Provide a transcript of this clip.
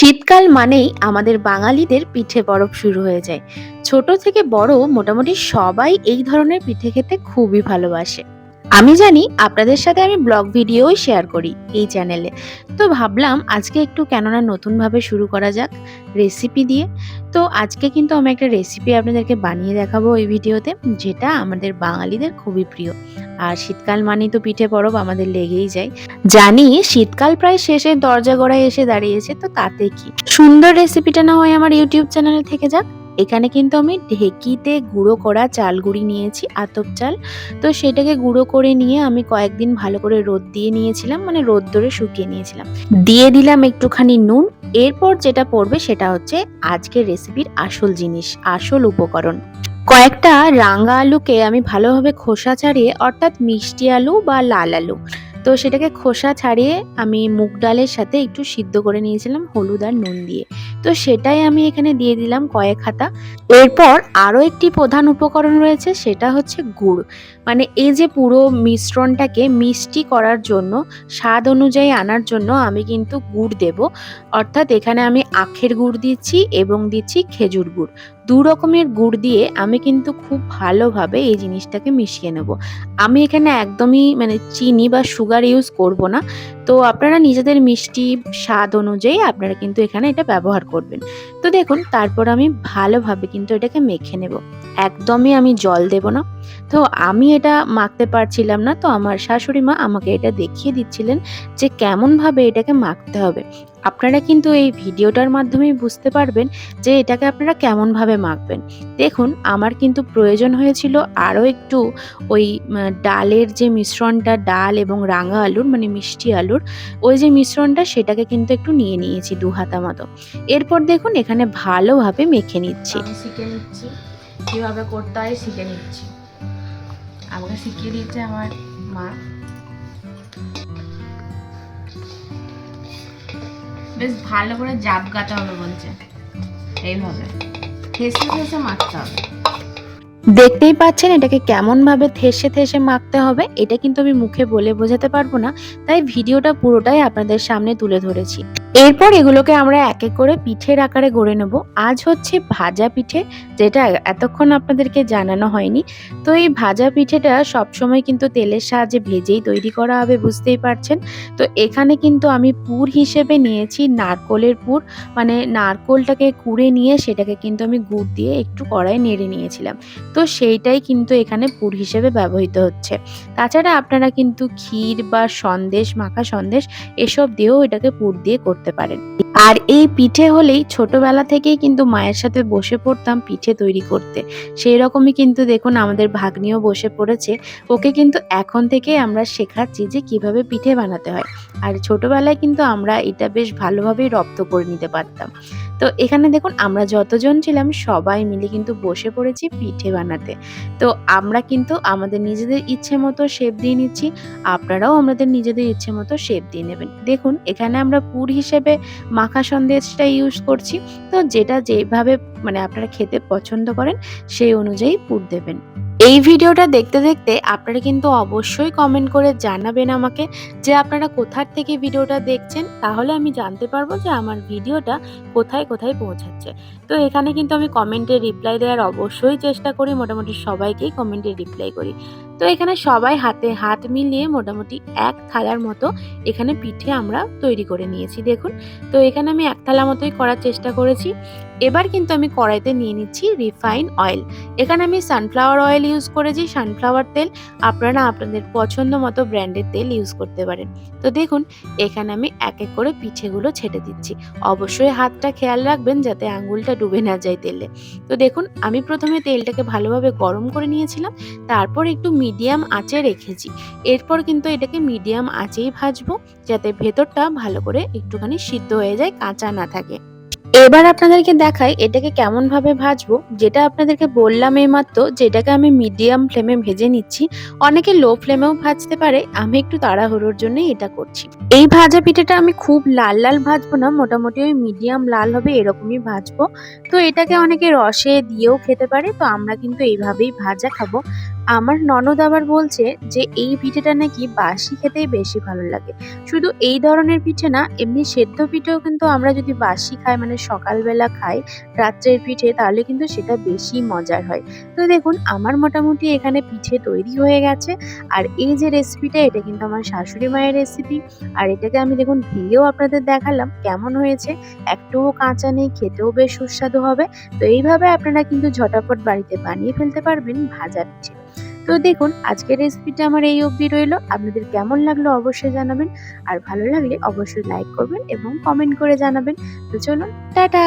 শীতকাল মানেই আমাদের বাঙালিদের পিঠে বরফ শুরু হয়ে যায়। ছোট থেকে বড় মোটামুটি সবাই এই ধরনের পিঠে খেতে খুবই ভালোবাসে। আমি জানি আপনাদের সাথে আমি ব্লগ ভিডিওই শেয়ার করি এই চ্যানেলে তো ভাবলাম আজকে একটু কেননা নতুনভাবে শুরু করা যাক রেসিপি দিয়ে। তো আজকে কিন্তু আমি একটা রেসিপি আপনাদেরকে বানিয়ে দেখাবো এই ভিডিওতে, যেটা আমাদের বাঙালিদের খুবই প্রিয়। আর শীতকাল মানেই তো পিঠে পরব, আমাদের লেগেই যায়। জানি শীতকাল প্রায় শেষের দরজা গড়ায় এসে দাঁড়িয়েছে, তো তাতে কি? সুন্দর রেসিপিটা না হয় আমার ইউটিউব চ্যানেলে থেকে যাক। এখানে কিন্তু আমি ঢেকিতে গুঁড়ো করা চাল গুঁড়ি নিয়েছি, আতপ চাল। তো সেটাকে গুঁড়ো করে নিয়ে আমি কয়েকদিন ভালো করে রোদ দিয়ে নিয়েছিলাম মানে রোদ ধরে শুকিয়ে নিয়েছিলাম। দিয়ে দিলাম একটুখানি নুন, এরপর যেটা পড়বে সেটা হচ্ছে আজকের রেসিপির আসল জিনিস, আসল উপকরণ। কয়েকটা রাঙা আলুকে আমি ভালোভাবে খোসা ছাড়িয়ে, অর্থাৎ মিষ্টি আলু বা লাল আলু তো সেটাকে খোসা ছাড়িয়ে আমি মুগ ডালের সাথে একটু সিদ্ধ করে নিয়েছিলাম, হলুদ আর নুন দিয়ে। তো সেটাই আমি এখানে দিয়ে দিলাম কয়েক হাতা। এরপর আরও একটি প্রধান উপকরণ রয়েছে, সেটা হচ্ছে গুড়। মানে এই যে পুরো মিশ্রণটাকে মিষ্টি করার জন্য, স্বাদ অনুযায়ী আনার জন্য আমি কিন্তু গুড় দেব। অর্থাৎ এখানে আমি আখের গুড় দিচ্ছি এবং দিচ্ছি খেজুর গুড়। দু রকমের গুড় দিয়ে আমি কিন্তু খুব ভালোভাবে এই জিনিসটাকে মিশিয়ে নেব। আমি এখানে একদমই মানে চিনি বা সুগার ইউজ করব না। তো আপনারা নিজেদের মিষ্টি স্বাদ অনুযায়ী আপনারা কিন্তু এখানে এটা ব্যবহার করবেন। তো দেখুন, তারপর আমি ভালোভাবে কিন্তু এটাকে মেখে নেব। একদমই আমি জল দেব না। তো আমি এটা মাখতে পারছিলাম না, তো আমার শাশুড়ি মা আমাকে এটা দেখিয়ে দিচ্ছিলেন যে কেমনভাবে এটাকে মাখতে হবে। আপনারা কিন্তু এই ভিডিওটার মাধ্যমেই বুঝতে পারবেন যে এটাকে আপনারা কেমনভাবে মাখবেন। দেখুন, আমার কিন্তু প্রয়োজন হয়েছিল আরও একটু ওই ডালের যে মিশ্রণটা, ডাল এবং রাঙা আলুর মানে মিষ্টি আলুর, ওই যে মিশ্রণটা সেটাকে কিন্তু একটু নিয়ে নিয়েছি দু হাতা মতো। এরপর দেখুন, এখানে ভালোভাবে মেখে নিচ্ছি। শিখে নিচ্ছি। কীভাবে করতে হয়, শিখে নিচ্ছি। আমাকে শিখিয়ে দিচ্ছে আমার মা। বেশ ভালো করে জাবগাতে হবে বলছে। এইভাবে। ঠেসে ঠেসে মাখতে হবে। দেখতেই পাচ্ছেন এটাকে কেমন ভাবে থেসে থেসে মাখতে হবে, এটা কিন্তু আমি মুখে বলে বোঝাতে পারব না, তাই ভিডিওটা পুরোটাই আপনাদের সামনে তুলে ধরেছি। এরপর এগুলোকে আমরা এক এক করে পিঠের আকারে গড়ে নেব। আজ হচ্ছে ভাজা পিঠে, যেটা এতক্ষণ আপনাদেরকে জানানো হয়নি। তো এই ভাজা পিঠেটা সবসময় কিন্তু তেলের সাহায্যে ভেজেই তৈরি করা হবে, বুঝতেই পারছেন। তো এখানে কিন্তু আমি পুর হিসেবে নিয়েছি নারকোলের পুর। মানে নারকোলটাকে কুড়ে নিয়ে সেটাকে কিন্তু আমি গুড় দিয়ে একটু কড়াই নেড়ে নিয়েছিলাম। তো সেইটাই কিন্তু এখানে পুর হিসেবে ব্যবহৃত হচ্ছে। তাছাড়া আপনারা কিন্তু ক্ষীর বা সন্দেশ, মাখা সন্দেশ এসব দিয়েও এটাকে পুর দিয়ে করতে পারেন। আর এই পিঠে হলেই ছোটবেলা থেকেই কিন্তু মায়ের সাথে বসে পড়তাম পিঠে তৈরি করতে। সেই রকমই কিন্তু দেখুন আমাদের ভাগ্নিও বসে পড়েছে। ওকে কিন্তু এখন থেকে আমরা শেখাচ্ছি যে কীভাবে পিঠে বানাতে হয়। আর ছোটবেলায় কিন্তু আমরা এটা বেশ ভালোভাবেই রপ্ত করে নিতে পারতাম। তো এখানে দেখুন, আমরা যতজন ছিলাম সবাই মিলে কিন্তু বসে পড়েছি পিঠে বানাতে। তো আমরা কিন্তু আমাদের নিজেদের ইচ্ছে মতো শেপ দিয়ে নিচ্ছি, আপনারাও আমাদের নিজেদের ইচ্ছে মতো শেপ দিয়ে নেবেন। দেখুন, এখানে আমরা পুর হিসেবে মাখা সন্দেশটা ইউজ করছি। তো যেটা যেভাবে মানে আপনারা খেতে পছন্দ করেন, সেই অনুযায়ী পুর দেবেন। এই ভিডিওটা দেখতে দেখতে আপনারা কিন্তু অবশ্যই কমেন্ট করে জানাবেন আমাকে যে আপনারা কোথার থেকে ভিডিওটা দেখছেন। তাহলে আমি জানতে পারব যে আমার ভিডিওটা কোথায় কোথায় পৌঁছাচ্ছে। তো এখানে কিন্তু আমি কমেন্টে রিপ্লাই দেওয়ার অবশ্যই চেষ্টা করি, মোটামুটি সবাইকেই কমেন্টে রিপ্লাই করি। তো এখানে সবাই হাতে হাত মিলিয়ে মোটামুটি এক থালার মতো এখানে পিঠে আমরা তৈরি করে নিয়েছি, দেখুন। তো এখানে আমি এক থালা মতোই করার চেষ্টা করেছি। এবার কিন্তু আমি কড়াইতে নিয়ে নিচ্ছি রিফাইন অয়েল। এখানে আমি সানফ্লাওয়ার অয়েল ইউজ করেছি। সানফ্লাওয়ার তেল আপনারা আপনাদের পছন্দ মতো ব্র্যান্ডের তেল ইউজ করতে পারেন। তো দেখুন, এখানে আমি এক এক করে পিঠেগুলো ছেটে দিচ্ছি। অবশ্যই হাতটা খেয়াল রাখবেন যাতে আঙুলটা ডুবে না যায় তেলে। তো দেখুন, আমি প্রথমে তেলটাকে ভালোভাবে গরম করে নিয়েছিলাম, তারপর একটু মিডিয়াম আঁচে রেখেছি। এরপর কিন্তু এটাকে মিডিয়াম আঁচেই ভাজবো, যাতে ভেতরটা ভালো করে একটুখানি সিদ্ধ হয়ে যায়, কাঁচা না থাকে। এবার আপনাদেরকে দেখাই এটাকে কেমন ভাবে ভাজবো, যেটা আপনাদেরকে বললাম এইমাত্র, যেটাকে আমি মিডিয়াম ফ্লেমে ভেজে নিচ্ছি। অনেকে লো ফ্লেমেও ভাজতে পারে, আমি একটু তাড়াহুড়োর জন্যই এটা করছি। এই ভাজা পিঠেটা আমি খুব লাল লাল ভাজবো না, মোটামুটি ওই মিডিয়াম লাল হবে এরকমই ভাজবো। তো এটাকে অনেকে রসে দিয়েও খেতে পারে, তো আমরা কিন্তু এইভাবেই ভাজা খাব। আমার ননদ আবার বলছে যে, এই পিঠেটা নাকি বাসি খেতেই বেশি ভালো লাগে। শুধু এই ধরনের পিঠে না, এমনি সেদ্ধ পিঠেও কিন্তু আমরা যদি বাসি খাই মানে সকালবেলা খাই, রাত্রের পিঠে, তাহলে কিন্তু সেটা বেশি মজার হয়। তো দেখুন, আমার মোটামুটি এখানে পিঠে তৈরি হয়ে গেছে। আর এই যে রেসিপিটা এটা কিন্তু আমার শাশুড়ি মায়ের রেসিপি আর এটাকে আমি দেখুন, ভেঙেও আপনাদের দেখালাম, কেমন হয়েছে। একটুও কাঁচা নেই, খেতেও বেশ সুস্বাদু হবে। তো এইভাবে আপনারা কিন্তু ঝটাপট বাড়িতে বানিয়ে ফেলতে পারবেন ভাজা পিঠে। তো দেখুন, আজকের রেসিপিটা আমার এই অবধি রইল। আপনাদের কেমন লাগল অবশ্যই জানাবেন। আর ভালো লাগলে অবশ্যই লাইক করবেন এবং কমেন্ট করে জানাবেন। তো চলুন, টাটা!